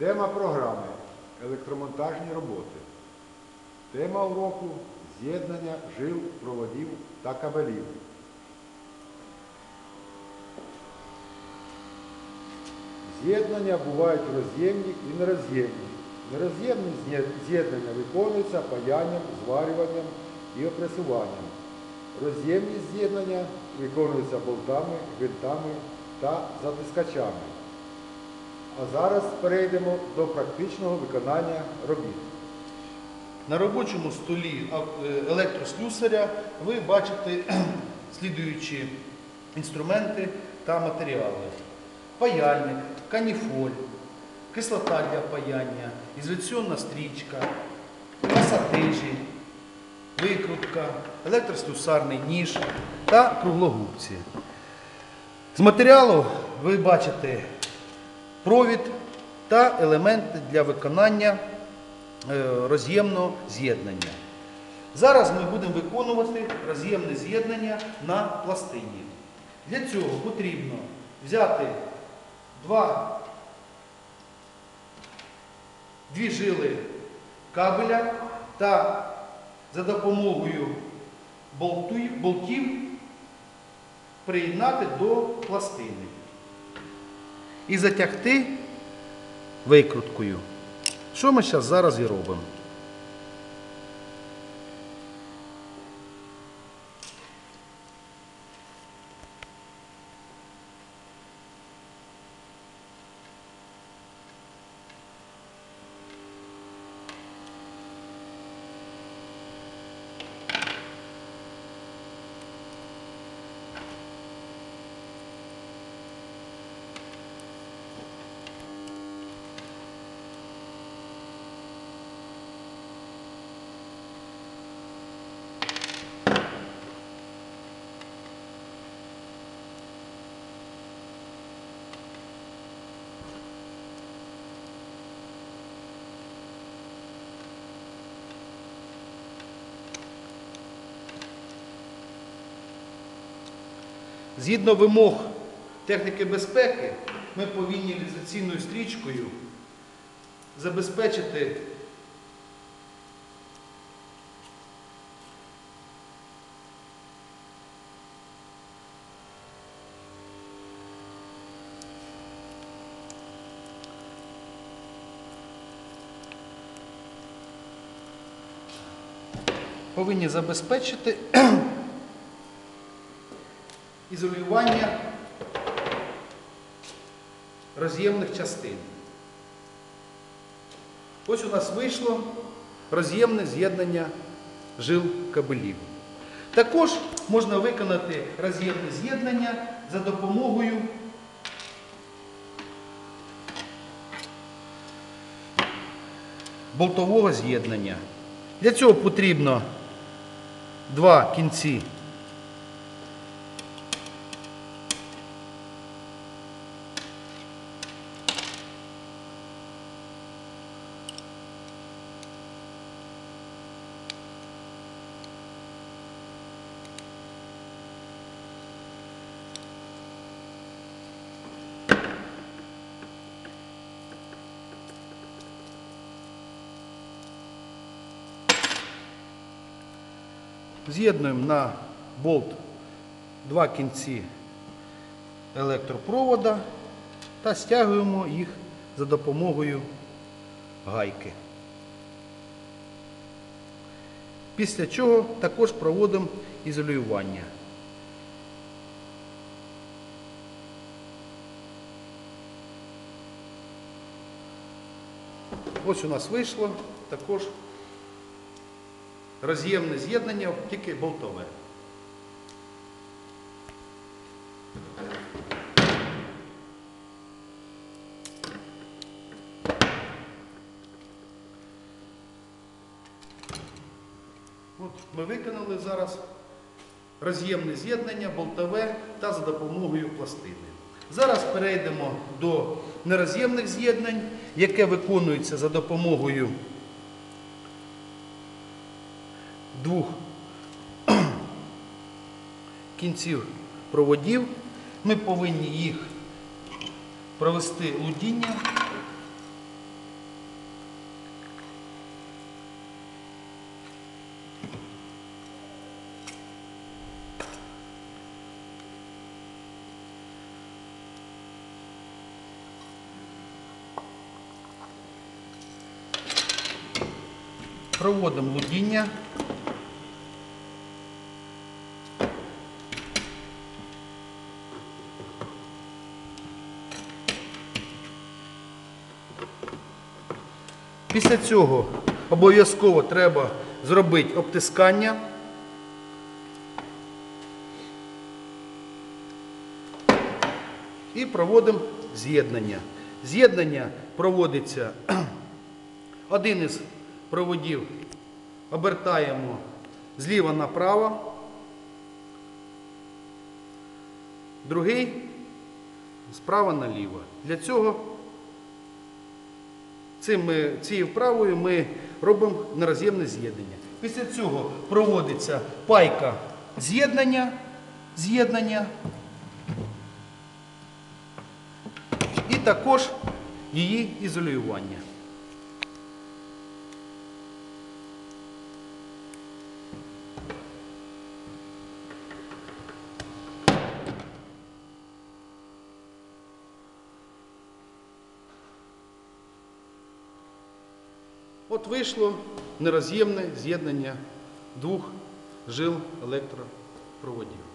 Тема програми електромонтажні роботи. Тема уроку з'єднання жил, проводів та кабелів. З'єднання бувають роз'ємні і нероз'ємні. Нероз'ємні з'єднання виконуються паянням, зварюванням і опресуванням. Роз'ємні з'єднання виконуються болтами, гвинтами та затискачами. А зараз перейдемо до практичного виконання робіт. На робочому столі е, електрослюсаря ви бачите слідуючі інструменти та матеріали. Паяльник, каніфоль, кислота для паяння, ізоляційна стрічка, пасатижі, викрутка, електрослюсарний ніж та круглогубці. З матеріалу ви бачите провід та елементи для виконання е, роз'ємного з'єднання. Зараз ми будемо виконувати роз'ємне з'єднання на пластині. Для цього потрібно взяти два, дві жили кабеля та за допомогою болтів приєднати до пластини і затягти викруткою. Що ми зараз зараз і робимо? Згідно вимог техніки безпеки, ми повинні ізоляційною стрічкою забезпечити повинні забезпечити ізолювання роз'ємних частин. Ось у нас вийшло роз'ємне з'єднання жил кабелів. Також можна виконати роз'ємне з'єднання за допомогою болтового з'єднання. Для цього потрібно два кінці З'єднуємо на болт два кінці електропровода та стягуємо їх за допомогою гайки. Після чого також проводимо ізолювання. Ось у нас вийшло також роз'ємне з'єднання, тільки болтове. От ми виконали зараз роз'ємне з'єднання, болтове та за допомогою пластини. Зараз перейдемо до нероз'ємних з'єднань, яке виконується за допомогою двох кінців проводів. Ми повинні їх провести лудіння. Проводимо лудіння. Після цього обов'язково треба зробити обтискання. І проводимо з'єднання. З'єднання проводиться один із проводів обертаємо зліва направо, другий справа наліво. Для цього цим цією вправою ми робимо нероз'ємне з'єднання. Після цього проводиться пайка з'єднання, з'єднання і також її ізолювання. От вийшло нероз'ємне з'єднання двох жил електропроводів.